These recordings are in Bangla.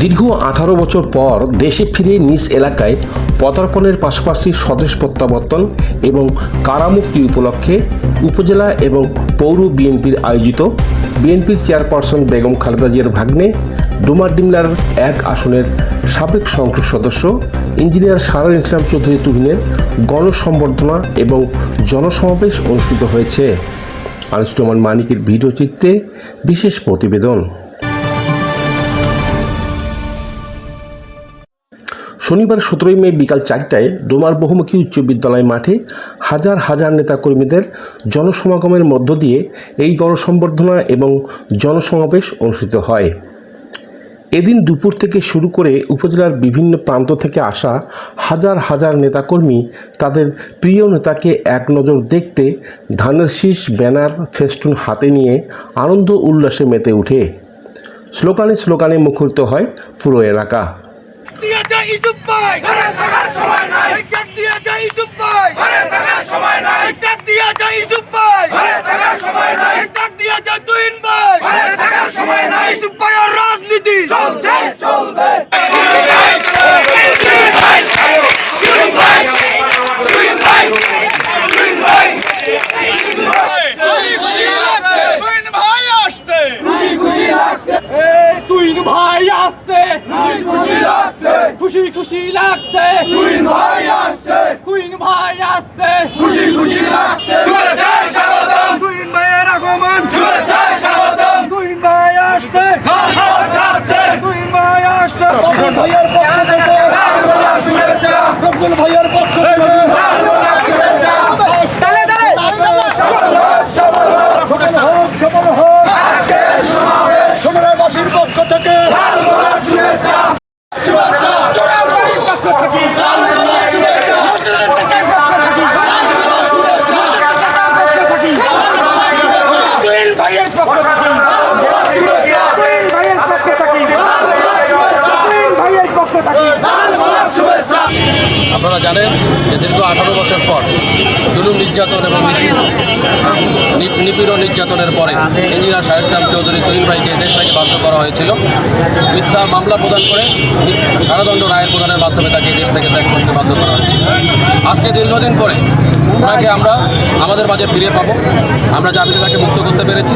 দীর্ঘ আঠারো বছর পর দেশে ফিরে নিজ এলাকায় পদার্পণের পাশাপাশি স্বদেশ প্রত্যাবর্তন এবং কারামুক্তি উপলক্ষে উপজেলা এবং পৌর বিএনপির আয়োজিত বিএনপির চেয়ারপারসন বেগম খালেদা জিয়ার ভাগ্নে ডুমারডিমলার এক আসনের সাবেক সংসদ সদস্য ইঞ্জিনিয়ার সারার ইসলাম চৌধুরী তুহিনের গণসম্বর্ধনা এবং জনসমাবেশ অনুষ্ঠিত হয়েছে। আনুষ্ঠান মানিকের ভিডিও চিত্রে বিশেষ প্রতিবেদন। শনিবার সতেরোই মে বিকাল চারটায় ডোমার বহুমুখী উচ্চ বিদ্যালয় মাঠে হাজার হাজার নেতাকর্মীদের জনসমাগমের মধ্য দিয়ে এই গণসম্বর্ধনা এবং জনসমাবেশ অনুষ্ঠিত হয়। এদিন দুপুর থেকে শুরু করে উপজেলার বিভিন্ন প্রান্ত থেকে আসা হাজার হাজার নেতাকর্মী তাদের প্রিয় নেতাকে এক নজর দেখতে ধানের শীষ, ব্যানার, ফেস্টুন হাতে নিয়ে আনন্দ উল্লাসে মেতে ওঠে। স্লোগানে স্লোগানে মুখরিত হয় পুরো এলাকা দিয়ে যায় ইসুফ ভাই ঘরে থাকার সময় নাই ডাক দিয়ে যায় ইসুফ ভাই ঘরে থাকার সময় নাই ডাক ইসুফ ভাই। ঘরে থাকার সময় নাই। ডাক দিয়ে তুইন ভাই। ঘরে থাকার সময় নাই। ইসুফ ভাইয়ের রাজনীতি। চলছে চলবে তুইন ভাই আসছে তুইন ভাই আসছে খুশি লাগছে খুশি খুশি লাগছে। তুইন ভাই আসছে। তুইন ভাই আসছে। খুশি খুশি লাগছে। শুভেচ্ছায় স্বাগতম। তুইন ভাইয়ের আগমন। শুভেচ্ছায় স্বাগতম। তুইন ভাই আসছে। ঘর যাচ্ছে। তুইন ভাই আসছে। ভাইয়ের পক্ষ থেকে শুভেচ্ছা। রব্বুল ভাইয়ের পক্ষ থেকে শুভেচ্ছা সফল হোক সফল হোক আজকের সমাবেশ সমরাবাসীর পক্ষ থেকে শুভেচ্ছা শুভেচ্ছা জোড়াবাড়ির পক্ষ থেকে লাল গোলাপ শুভেচ্ছা মুদ্রা থেকে পক্ষ থেকে লাল গোলাপ শুভেচ্ছা মুদ্রা থেকে পক্ষ থেকে লাল গোলাপ শুভেচ্ছা তুইন ভাইয়ের পক্ষ থেকে লাল গোলাপ শুভেচ্ছা তুইন ভাইয়ের পক্ষ থেকে লাল গোলাপ শুভেচ্ছা তুইন ভাইয়ের পক্ষ থেকে লাল গোলাপ শুভেচ্ছা আপনারা জানেন যে দীর্ঘ আঠারো বছর পর জুলুম নির্যাতন এবং নিপীড়ন নির্যাতনের পরে ইঞ্জিনিয়ার শাহ ইসলাম চৌধুরী তৈন ভাইকে দেশ থেকে বাধ্য করা হয়েছিল। মিথ্যা মামলা প্রদান করে কারাদণ্ড রায়ের প্রদানের মাধ্যমে তাকে দেশ থেকে ত্যাগ করতে বাধ্য করা হয়েছিল। আজকে দীর্ঘদিন পরে ওনাকে আমরা আমাদের মাঝে ফিরে পাবো। আমরা জাতিতে তাকে মুক্ত করতে পেরেছি।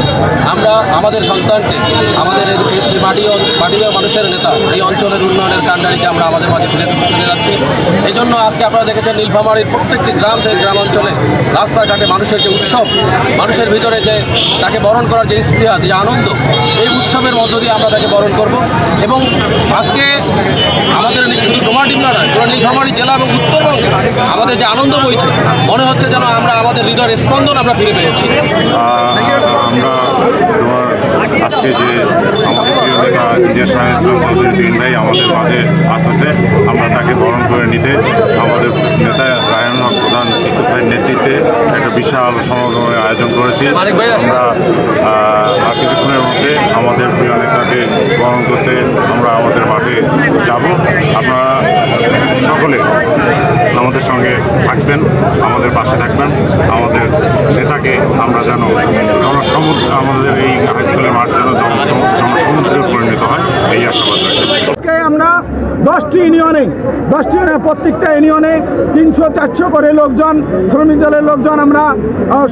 আমরা আমাদের সন্তানকে, আমাদের এই- মাটি মাটিয়া মানুষের নেতা, এই অঞ্চলের উন্নয়নের কাণ্ডারিকে আমরা আমাদের মাঝে ফিরে ফিরে যাচ্ছি। এই জন্য আজকে আপনারা দেখেছেন নীলফামারীর প্রত্যেকটি গ্রাম থেকে গ্রাম অঞ্চলে, রাস্তাঘাটে মানুষের যে উৎসব, মানুষের ভিতরে যে তাকে বরণ করার যে স্পৃহা, যে আনন্দ, এই উৎসবের মধ্য দিয়ে আমরা তাকে বরণ করব। এবং আজকে আমাদের শুধু ডোমা ডিমলা নয়, পুরো নীলফামারী জেলা এবং উত্তরবঙ্গে আমাদের যে আনন্দ বইছে, মনে হচ্ছে যেন আমরা আমাদের হৃদয়ের স্পন্দন আমরা ফিরে পেয়েছি। আমরা আজকে যে আমাদের নেতা নিজের সাহেব চৌধুরী তিন ভাই আমাদের মাঝে আসতেছে। আমরা তাকে বরণ করে নিতে আমাদের নেতা রায়ন হক প্রধান ইসুফ ভাইয়ের নেতৃত্বে একটা বিশাল সমাগমের আয়োজন করেছি। আমরা আর কিছুক্ষণের মধ্যে আমাদের প্রিয় নেতাকে বরণ করতে আমরা আমাদের মাঝে যাব। আপনারা সকলে আমাদের সঙ্গে থাকবেন আমাদের পাশে থাকবেন। আমাদের নেতাকে আমরা যেন জনসমুদ্র আমাদের এই হাই স্কুলের মাঠ যেন জনসম- জনসমুদ্রে পরিণত হয় এই আজকে আমরা দশটি ইউনিয়নে দশটি ইউনিয়নে প্রত্যেকটা ইউনিয়নে তিনশো, চারশো করে লোকজন, শ্রমিক দলের লোকজন আমরা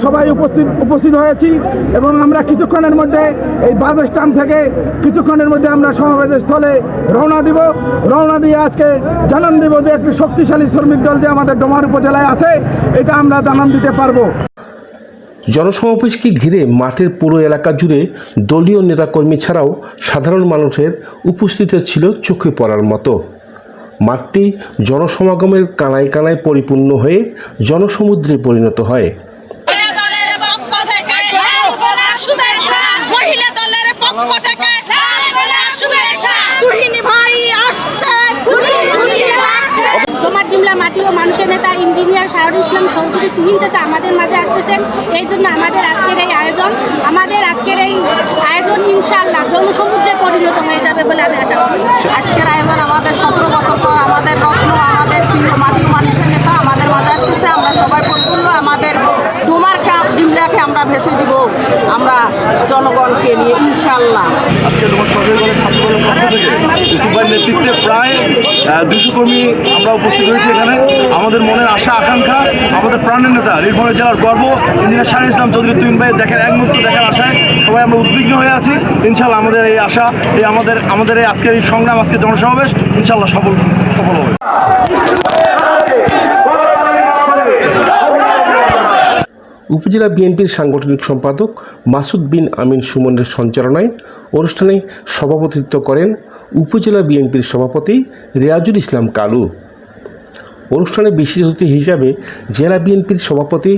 সবাই উপস্থিত উপস্থিত হয়েছি এবং আমরা কিছুক্ষণের মধ্যে এই বাস স্ট্যান্ড থেকে কিছুক্ষণের মধ্যে আমরা সমাবেশ স্থলে রওনা দিব। রওনা দিয়ে আজকে জানান দিব যে একটি শক্তিশালী শ্রমিক দল যে আমাদের ডোমার উপজেলায় আছে, এটা আমরা জানান দিতে পারব। জনসমাবেশকে ঘিরে মাঠের পুরো এলাকা জুড়ে দলীয় নেতাকর্মী ছাড়াও সাধারণ মানুষের উপস্থিতি ছিল চোখে পড়ার মতো। মাঠটি জনসমাগমের কানায় কানায় পরিপূর্ণ হয়ে জনসমুদ্রে পরিণত হয়। ইঞ্জিনিয়ার শাহরুল ইসলাম চৌধুরী তুহিন চাচা আমাদের মাঝে আসতেছেন। এই জন্য আমাদের আজকের এই আয়োজন, আমাদের আজকের এই আয়োজন ইনশাল্লাহ জনসমুদ্রে পরিণত হয়ে যাবে বলে আমি আশা করি। আজকের আয়োজন আমাদের সতেরো বছর পর আমাদের রত্ন, আমাদের প্রিয় মাটির মানুষের নেতা আমাদের মাঝে আসতেছে। আমরা সবাই পরিপূর্ণ, আমাদের ডুমার খেয়া আমরা ভেসে দিব, আমরা জনগণকে নিয়ে ইনশাল্লাহ আজকে তোমার সরকারি কলেজ ছাত্রদলের পক্ষ থেকে ইউসুফ নেতৃত্বে প্রায় দুশো কর্মী আমরা উপস্থিত হয়েছি এখানে। আমাদের মনের আশা, আকাঙ্ক্ষা, আমাদের প্রাণের নেতা নীলফামারী জেলার গর্ব, ইঞ্জিনিয়ার শাহ ইসলাম চৌধুরী তুইন ভাই দেখেন, এক মুহূর্ত দেখার আশায় সবাই আমরা উদ্বিগ্ন হয়ে আছি। ইনশাল্লাহ আমাদের এই আশা, এই আমাদের আমাদের এই আজকের এই সংগ্রাম আজকে জনসমাবেশ ইনশাল্লাহ সফল সফল হবে। উপজেলা বিএনপির সাংগঠনিক সম্পাদক মাসুদ বিন আমিন সুমনের সঞ্চালনায় অনুষ্ঠানে সভাপতিত্ব করেন উপজেলা বিএনপির সভাপতি রেয়াজুল ইসলাম কালু। অনুষ্ঠানে বিশেষ অতিথি হিসাবে জেলা বিএনপির সভাপতি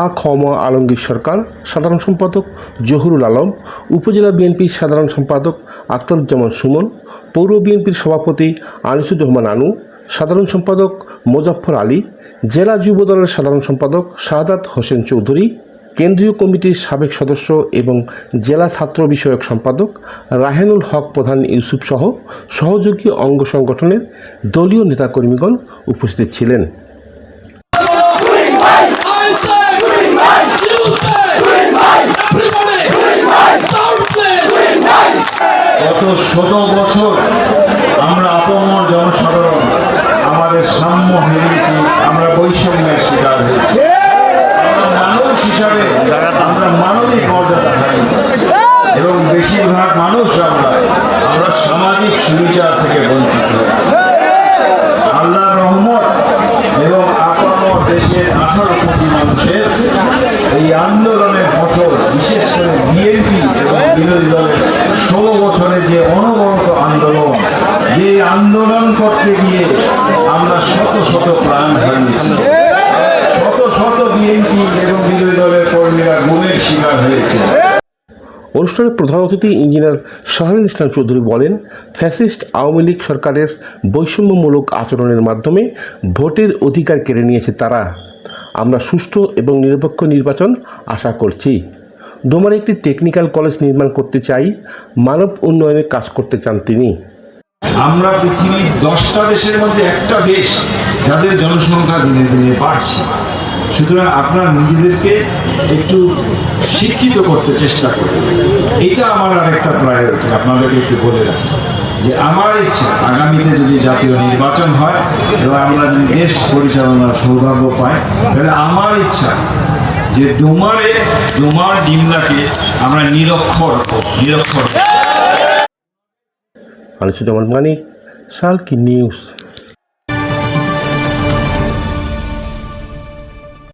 আ খম আলমগীর সরকার, সাধারণ সম্পাদক জহুরুল আলম, উপজেলা বিএনপির সাধারণ সম্পাদক আখতারুজ্জামান সুমন, পৌর বিএনপির সভাপতি আনিসুর রহমান আনু, সাধারণ সম্পাদক মোজাফফর আলী জেলা যুব দলের সাধারণ সম্পাদক শাহাদাত হোসেন চৌধুরী, কেন্দ্রীয় কমিটির সাবেক সদস্য এবং জেলা ছাত্র বিষয়ক সম্পাদক রাহেনুল হক প্রধান ইউসুফ সহ সহযোগী অঙ্গ সংগঠনের দলীয় নেতাকর্মীগণ উপস্থিত ছিলেন। বছর আমরা আপমর জনসাধারণ আমাদের সাম্য হেরেছি আমরা বৈষম্যের শিকার হয়েছি আমরা মানুষ হিসাবে আমরা মানবিক মর্যাদা হারাই এবং বেশিরভাগ মানুষ আমরা আমরা সামাজিক সুবিচার থেকে বঞ্চিত হয়েছি আল্লাহ রহমত এবং আপামর দেশের আঠারো কোটি মানুষের এই আন্দোলনের ফসল বিশেষ করে বিএনপি এবং বিরোধী দলের ষোলো বছরের যে অনবরত আন্দোলন যে আন্দোলন করতে গিয়ে আমরা শত শত প্রাণ হারিয়েছি শত শত বিএনপি দলের কর্মীরা গুমের শিকার হয়েছে অনুষ্ঠানে প্রধান অতিথি ইঞ্জিনিয়ার শাহরুল ইসলাম চৌধুরী বলেন, ফ্যাসিস্ট আওয়ামী লীগ সরকারের বৈষম্যমূলক আচরণের মাধ্যমে ভোটের অধিকার কেড়ে নিয়েছে তারা। আমরা সুষ্ঠু এবং নিরপেক্ষ নির্বাচন আশা করছি। ডোমারে একটি টেকনিক্যাল কলেজ নির্মাণ করতে চাই, মানব উন্নয়নের কাজ করতে চান তিনি। আমরা পৃথিবীর দশটা দেশের মধ্যে একটা দেশ যাদের জনসংখ্যা দিনে দিনে বাড়ছে। সুতরাং আপনারা নিজেদেরকে একটু শিক্ষিত করতে চেষ্টা করুন। এটা আমার আরেকটা প্রায়োরিটি আপনাদেরকে একটু বলে রাখি। যে আমার ইচ্ছা, আগামীতে যদি জাতীয় নির্বাচন হয় এবং আমরা যদি দেশ পরিচালনার সৌভাগ্য পাই। তাহলে আমার ইচ্ছা যে ডোমারে, ডোমার ডিমলাকে আমরা নিরক্ষর নিরক্ষর আনিসুজ্জামান মানিক সালকি নিউজ।